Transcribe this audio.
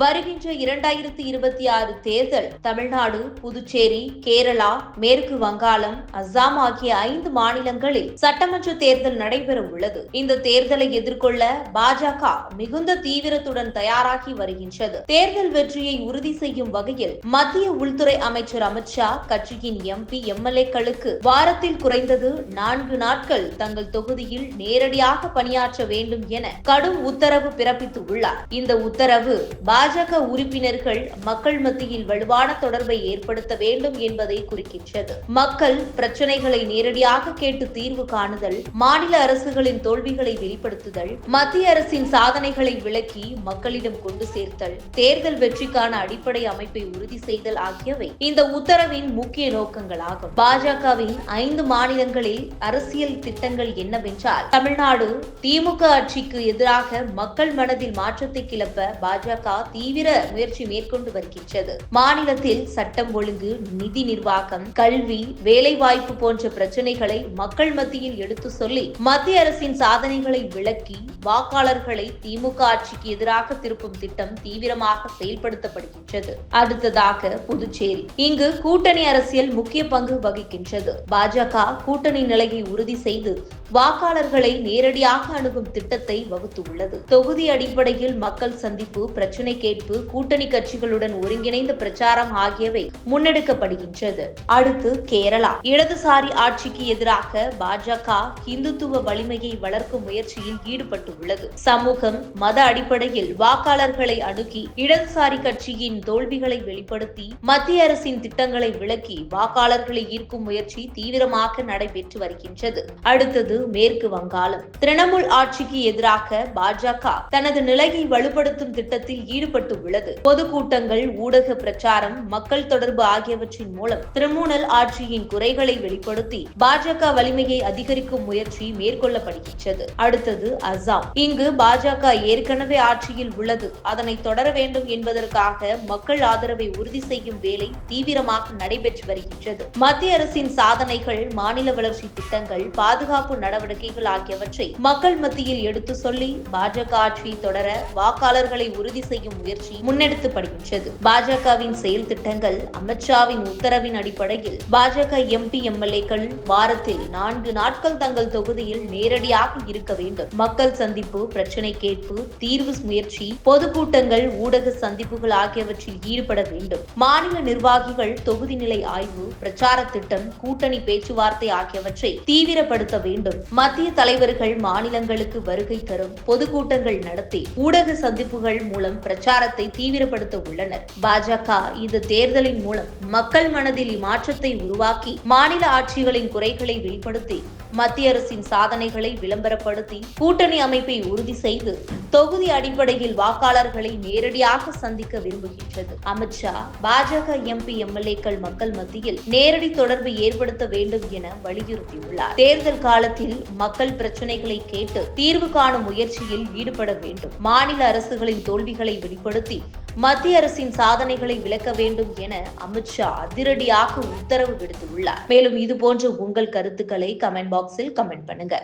வருகின்ற இரண்டாயிரத்தி இருபத்தி ஆறு தேர்தல் தமிழ்நாடு புதுச்சேரி கேரளா மேற்கு வங்காளம் அஸ்ஸாம் ஆகிய ஐந்து மாநிலங்களில் சட்டமன்ற தேர்தல் நடைபெற உள்ளது. இந்த தேர்தலை எதிர்கொள்ள பாஜக மிகுந்த தீவிரத்துடன் தயாராகி வருகின்றது. தேர்தல் வெற்றியை உறுதி செய்யும் வகையில் மத்திய உள்துறை அமைச்சர் அமித்ஷா கட்சியின் எம்பி எம்எல்ஏக்களுக்கு வாரத்தில் குறைந்தது நான்கு நாட்கள் தங்கள் தொகுதியில் நேரடியாக பணியாற்ற வேண்டும் என கடும் உத்தரவு பிறப்பித்துள்ளார். இந்த உத்தரவு பாஜக பாஜக உறுப்பினர்கள் மக்கள் மத்தியில் வலுவான தொடர்பை ஏற்படுத்த வேண்டும் என்பதை குறிக்கின்றது. மக்கள் பிரச்சனைகளை நேரடியாக கேட்டு தீர்வு காணுதல் மாநில அரசுகளின் தோல்விகளை வெளிப்படுத்துதல் மத்திய அரசின் சாதனைகளை விளக்கி மக்களிடம் கொண்டு சேர்த்தல் தேர்தல் வெற்றிக்கான அடிப்படை அமைப்பை உறுதி செய்தல் ஆகியவை இந்த உத்தரவின் முக்கிய நோக்கங்களாகும். பாஜகவின் ஐந்து மாநிலங்களில் அரசியல் திட்டங்கள் என்னவென்றால் தமிழ்நாடு திமுக ஆட்சிக்கு எதிராக மக்கள் மனதில் மாற்றத்தை கிளப்ப பாஜக தீவிர முயற்சி மேற்கொண்டு வருகின்றது. மாநிலத்தில் சட்டம் ஒழுங்கு நிதி நிர்வாகம் கல்வி வேலைவாய்ப்பு போன்ற பிரச்சனைகளை மக்கள் மத்தியில் எடுத்து சொல்லி மத்திய அரசின் சாதனைகளை விளக்கி வாக்காளர்களை திமுக ஆட்சிக்கு எதிராக திருப்பும் திட்டம் தீவிரமாக செயல்படுத்தப்படுகின்றது. அடுத்ததாக புதுச்சேரி. இங்கு கூட்டணி அரசியல் முக்கிய பங்கு வகிக்கின்றது. பாஜக கூட்டணி நிலையை உறுதி செய்து வாக்காளர்களை நேரடியாக அணுகும் திட்டத்தை வகுத்துள்ளது. தொகுதி அடிப்படையில் மக்கள் சந்திப்பு பிரச்சினைக்கு கேட்பு கூட்டணி கட்சிகளுடன் ஒருங்கிணைந்த பிரச்சாரம் ஆகியவை முன்னெடுக்கப்படுகின்றது. அடுத்து கேரளா. இடதுசாரி ஆட்சிக்கு எதிராக பாஜக இந்துத்துவ வலிமையை வளர்க்கும் முயற்சியில் ஈடுபட்டுள்ளது. சமூகம் மத அடிப்படையில் வாக்காளர்களை அணுகி இடதுசாரி கட்சியின் தோல்விகளை வெளிப்படுத்தி மத்திய அரசின் திட்டங்களை விளக்கி வாக்காளர்களை ஈர்க்கும் முயற்சி தீவிரமாக நடைபெற்று வருகின்றது. அடுத்தது மேற்கு வங்காளம். திரிணாமுல் ஆட்சிக்கு எதிராக பாஜக தனது நிலையை வலுப்படுத்தும் திட்டத்தில் ஈடுபட்டு உள்ளது. பொதுக்கூட்டங்கள் ஊடக பிரச்சாரம் மக்கள் தொடர்பு ஆகியவற்றின் மூலம் திரிணாமுல் ஆட்சியின் குறைகளை வெளிப்படுத்தி பாஜக வலிமையை அதிகரிக்கும் முயற்சி மேற்கொள்ளப்படுகின்றது. அடுத்தது அசாம். இங்கு பாஜக ஏற்கனவே ஆட்சியில் உள்ளது. அதனை தொடர வேண்டும் என்பதற்காக மக்கள் ஆதரவை உறுதி செய்யும் வேலை தீவிரமாக நடைபெற்று வருகின்றது. மத்திய அரசின் சாதனைகள் மாநில வளர்ச்சி திட்டங்கள் பாதுகாப்பு நடவடிக்கைகள் ஆகியவற்றை மக்கள் மத்தியில் எடுத்து சொல்லி பாஜக ஆட்சி தொடர வாக்காளர்களை உறுதி செய்யும் முயற்சி முன்னெடுக்கப்படுகின்றது பாஜகவின் செயல் திட்டங்கள் அமித்ஷாவின் உத்தரவின் அடிப்படையில் பாஜக எம்பி எம்எல்ஏக்கள் வாரத்தில் நான்கு நாட்கள் தங்கள் தொகுதியில் நேரடியாக இருக்க வேண்டும். மக்கள் சந்திப்பு பிரச்சனை கேட்பு தீர்வு முயற்சி பொதுக்கூட்டங்கள் ஊடக சந்திப்புகள் ஆகியவற்றில் ஈடுபட வேண்டும். மாநில நிர்வாகிகள் தொகுதி நிலை ஆய்வு பிரச்சார திட்டம் கூட்டணி பேச்சுவார்த்தை ஆகியவற்றை தீவிரப்படுத்த வேண்டும். மத்திய தலைவர்கள் மாநிலங்களுக்கு வருகை தரும் பொதுக்கூட்டங்கள் நடத்தி ஊடக சந்திப்புகள் மூலம் பிரச்சாரத்தை தீவிரப்படுத்த உள்ளனர் பாஜக இந்த தேர்தலின் மூலம் மக்கள் மனதில் இம்மாற்றத்தை உருவாக்கி மாநில ஆட்சிகளின் குறைகளை வெளிப்படுத்தி மத்திய அரசின் சாதனைகளை விளம்பரப்படுத்தி கூட்டணி அமைப்பை உறுதி செய்து தொகுதி அடிப்படையில் வாக்காளர்களை நேரடியாக சந்திக்க விரும்புகின்றது. அமித்ஷா பாஜக எம்பி எம்எல்ஏக்கள் மக்கள் மத்தியில் நேரடி தொடர்பை ஏற்படுத்த வேண்டும் என வலியுறுத்தியுள்ளார். தேர்தல் காலத்தில் மக்கள் பிரச்சனைகளை கேட்டு தீர்வு காணும் முயற்சியில் ஈடுபட வேண்டும். மாநில அரசுகளின் தோல்விகளை வெளிப்படுத்தி மத்திய அரசின் சாதனைகளை விளக்க வேண்டும் என அமித்ஷா அதிரடியாக உத்தரவு விடுத்துள்ளார். மேலும் இது போன்ற உங்கள் கருத்துக்களை கமெண்ட் பாக்ஸில் கமெண்ட் பண்ணுங்க.